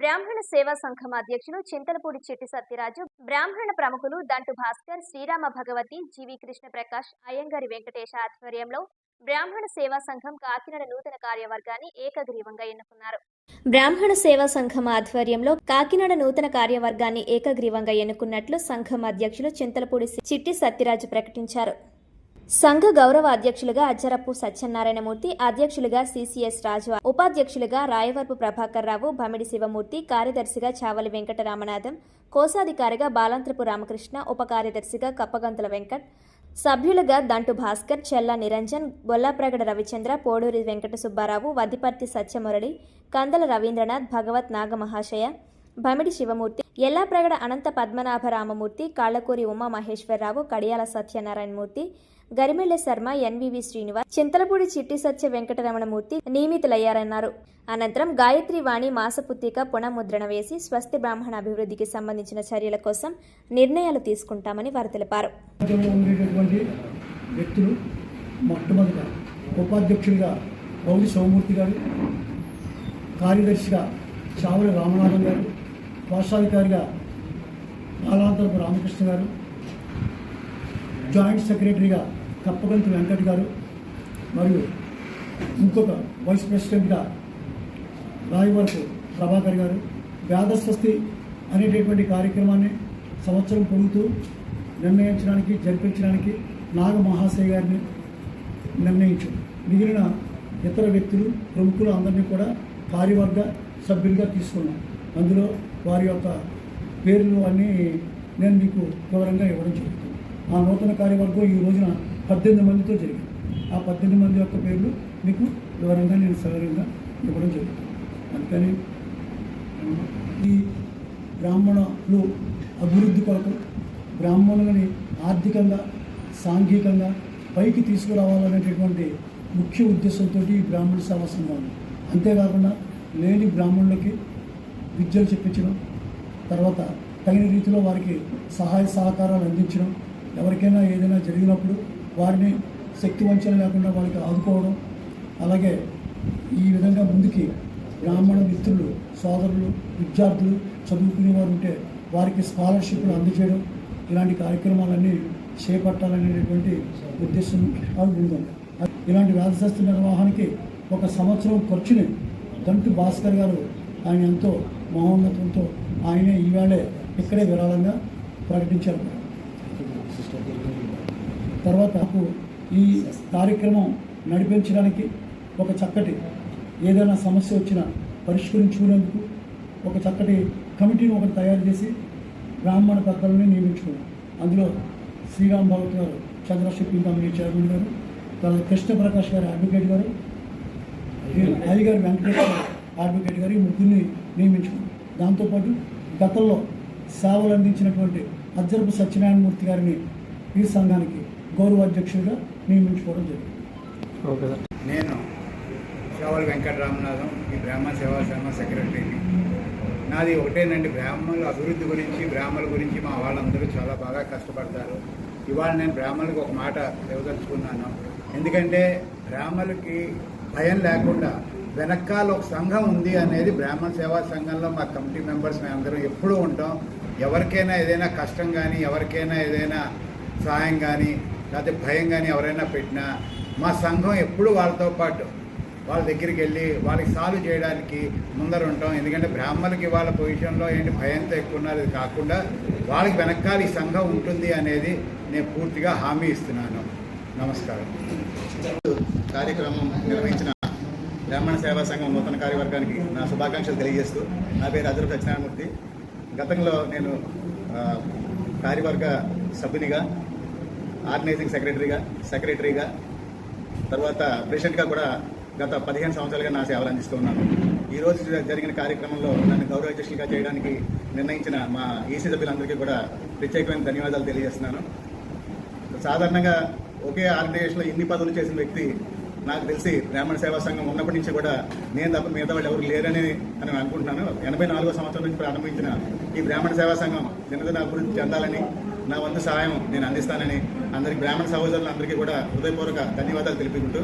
బ్రాహ్మణ సేవా సంఘం అధ్యక్షులు చింతలపూడి చెట్టి సత్యరాజు బ్రాహ్మణ ప్రముఖులు దంటు భాస్కర్ శ్రీరామ భగవతి జీవి కృష్ణ ప్రకాష్ అయ్యంగారి వెంకటేశ ఆధ్వర్యంలో బ్రాహ్మణ సేవా సంఘం కాకినాడ నూతన కార్యవర్గాన్ని ఏకగ్రీవంగా ఎన్నుకున్నారు. బ్రాహ్మణ సేవా సంఘం ఆధ్వర్యంలో కాకినాడ నూతన కార్యవర్గాన్ని ఏకగ్రీవంగా ఎన్నుకున్నట్లు సంఘం అధ్యక్షులు చింతలపూడి చిట్టి సత్యరాజు ప్రకటించారు. సంఘ గౌరవ అధ్యక్షులుగా అజ్జరపు సత్యనారాయణమూర్తి అధ్యక్షులుగా సిసిఎస్ రాజు ఉపాధ్యక్షులుగా రాయవరపు ప్రభాకర్ రావు భమిడి శివమూర్తి కార్యదర్శిగా చావలి వెంకటరామనాథం కోశాధికారిగా బాలాంత్రపు రామకృష్ణ ఉప కార్యదర్శిగా కప్పగంతుల వెంకట్ సభ్యులుగా దంటు భాస్కర్ చెల్ల నిరంజన్ గొల్లాప్రగడ రవిచంద్ర పోడూరి వెంకట సుబ్బారావు వదిపర్తి సత్యమురళి కందల రవీంద్రనాథ్ భగవత్ నాగమహాశయ భమిడి శివమూర్తి ఎల్లాప్రగడ అనంత పద్మనాభ రామమూర్తి కాళ్ళకూరి ఉమా మహేశ్వరరావు కడియాల సత్యనారాయణమూర్తి గరిమెళ్ళ శర్మ ఎన్వివి శ్రీనివాస్ చింతలపూడి చిట్టి సత్య వెంకటరమణమూర్తి నియమితులయ్యారన్నారు. అనంతరం గాయత్రి వాణి మాసపుత్రిక పునఃముద్రణ వేసి స్వస్తి బ్రాహ్మణ అభివృద్ధికి సంబంధించిన చర్యల కోసం నిర్ణయాలు తీసుకుంటామని వారు తెలిపారు. వ్యక్తులు మొట్టమొదట ఉపాధ్యక్షుడిగా గౌరి సోమూర్తి గారు కార్యదర్శిగా చావుల రామనాథన్ గారు కోశాధికారిగా బాలాంతరపు రామకృష్ణ గారు జాయింట్ సెక్రటరీగా కప్పగంతి వెంకట్ గారు మరియు ఇంకొక వైస్ ప్రెసిడెంట్గా రాయవరపు ప్రభాకర్ గారు. వ్యాధస్వస్తి అనేటటువంటి కార్యక్రమాన్ని సంవత్సరం పొందుతూ నిర్ణయించడానికి జరిపించడానికి నాగ మహాశయ గారిని నిర్ణయించు మిగిలిన ఇతర వ్యక్తులు ప్రముఖులు అందరినీ కూడా కార్యవర్గ సభ్యులుగా తీసుకున్నాం. అందులో వారి యొక్క పేర్లు అన్నీ నేను మీకు వివరంగా ఇవ్వడం జరుగుతుంది. ఆ నూతన కార్యవర్గం ఈ రోజున పద్దెనిమిది మందితో జరిగింది ఆ పద్దెనిమిది మంది యొక్క పేర్లు మీకు వివరంగా నేను సవరంగా ఇవ్వడం జరుగుతుంది అందుకని ఈ బ్రాహ్మణులు అభివృద్ధి కొరకు బ్రాహ్మణులని ఆర్థికంగా సాంఘికంగా పైకి తీసుకురావాలనేటటువంటి ముఖ్య ఉద్దేశంతో ఈ బ్రాహ్మణ సేవా సంఘం ఉంది. అంతేకాకుండా లేని బ్రాహ్మణులకి విద్యలు చెప్పించడం తర్వాత తగిన రీతిలో వారికి సహాయ సహకారాలు అందించడం ఎవరికైనా ఏదైనా జరిగినప్పుడు వారిని శక్తి వంచన లేకుండా వారికి ఆదుకోవడం అలాగే ఈ విధంగా ముందుకి బ్రాహ్మణ మిత్రులు సోదరులు విద్యార్థులు చదువుకునే వారు ఉంటే వారికి స్కాలర్షిప్లు అందజేయడం ఇలాంటి కార్యక్రమాలన్నీ చేపట్టాలనేటువంటి ఉద్దేశం ఉంటుంది ఇలాంటి వ్యాధశాస్త్ర నిర్వహణకి ఒక సంవత్సరం ఖర్చుని దంటు భాస్కర్ గారు ఆయన ఎంతో మహోన్నతంతో ఆయనే ఈవేళే ఇక్కడే విరాళంగా ప్రకటించారు. తర్వాత నాకు ఈ కార్యక్రమం నడిపించడానికి ఒక చక్కటి ఏదైనా సమస్య వచ్చినా పరిష్కరించుకునేందుకు ఒక చక్కటి కమిటీని ఒకటి తయారు చేసి బ్రాహ్మణ పత్రాలని నియమించుకున్నాం. అందులో శ్రీరామ్ భగవత్ గారు చంద్ర షిప్పింగ్ కంపెనీ చైర్మన్ గారు తర్వాత కృష్ణప్రకాష్ గారు అడ్వకేట్ గారు అయ్య గారు వెంకటేశ్వర అడ్వకేట్ గారు ఈ ముగ్గురిని నియమించుకున్నాం. దాంతోపాటు గతంలో సేవలు అందించినటువంటి అజ్జరపు సత్యనారాయణమూర్తి గారిని ఈ సంఘానికి గౌరవ అధ్యక్షుడిగా నియమించుకోవడం జరిగింది. నేను సేవల వెంకటరామనాథం ఈ బ్రాహ్మణ సేవా సంఘం సెక్రటరీని నాది ఒకటేనండి బ్రాహ్మణుల అభివృద్ధి గురించి బ్రాహ్మణుల గురించి మా వాళ్ళందరూ చాలా బాగా కష్టపడతారు. ఇవాళ నేను బ్రాహ్మణులకు ఒక మాట ఇవ్వదలుచుకున్నాను. ఎందుకంటే బ్రాహ్మణులకి భయం లేకుండా వెనకాల ఒక సంఘం ఉంది అనేది బ్రాహ్మణ సేవా సంఘంలో మా కమిటీ మెంబర్స్ మేము అందరం ఎప్పుడూ ఉంటాం. ఎవరికైనా ఏదైనా కష్టం కానీ ఎవరికైనా ఏదైనా సహాయం కానీ లేకపోతే భయం కానీ ఎవరైనా పెట్టినా మా సంఘం ఎప్పుడు వాళ్ళతో పాటు వాళ్ళ దగ్గరికి వెళ్ళి వాళ్ళకి సాల్వ్ చేయడానికి ముందర ఉంటాం. ఎందుకంటే బ్రాహ్మణులకి వాళ్ళ పొజిషన్లో ఏంటి? భయంతో ఎక్కువ ఉన్నారు. ఇది కాకుండా వాళ్ళకి వెనకాల ఈ సంఘం ఉంటుంది అనేది నేను పూర్తిగా హామీ ఇస్తున్నాను. నమస్కారం. కార్యక్రమం నిర్వహించిన బ్రాహ్మణ సేవా సంఘం నూతన కార్యవర్గానికి నా శుభాకాంక్షలు తెలియజేస్తూ నా పేరు అజరు సత్యనారాయణమూర్తి. గతంలో నేను కార్యవర్గ సభ్యునిగా ఆర్గనైజింగ్ సెక్రటరీగా సెక్రటరీగా తర్వాత ప్రెసిడెంట్గా కూడా గత పదిహేను సంవత్సరాలుగా నా సేవలు అందిస్తూ ఉన్నాను. ఈరోజు జరిగిన కార్యక్రమంలో నన్ను గౌరవ అధ్యక్షులుగా చేయడానికి నిర్ణయించిన మా ఈసీ సభ్యులందరికీ కూడా ప్రత్యేకమైన ధన్యవాదాలు తెలియజేస్తున్నాను. సాధారణంగా ఒకే ఆర్గనైజేషన్లో ఇన్ని పదవులు చేసిన వ్యక్తి నాకు తెలిసి బ్రాహ్మణ సేవా సంఘం ఉన్నప్పటి నుంచి కూడా నేను తప్ప మిగతా వాళ్ళు ఎవరు లేరని నేను అనుకుంటున్నాను. ఎనభై నాలుగో సంవత్సరం నుంచి ప్రారంభించిన ఈ బ్రాహ్మణ సేవా సంఘం దినదిన అభివృద్ధి చెందాలని నా వంతు సహాయం నేను అందిస్తానని అందరికి బ్రాహ్మణ సహోదరులందరికీ కూడా హృదయపూర్వక ధన్యవాదాలు తెలుపుకుంటూ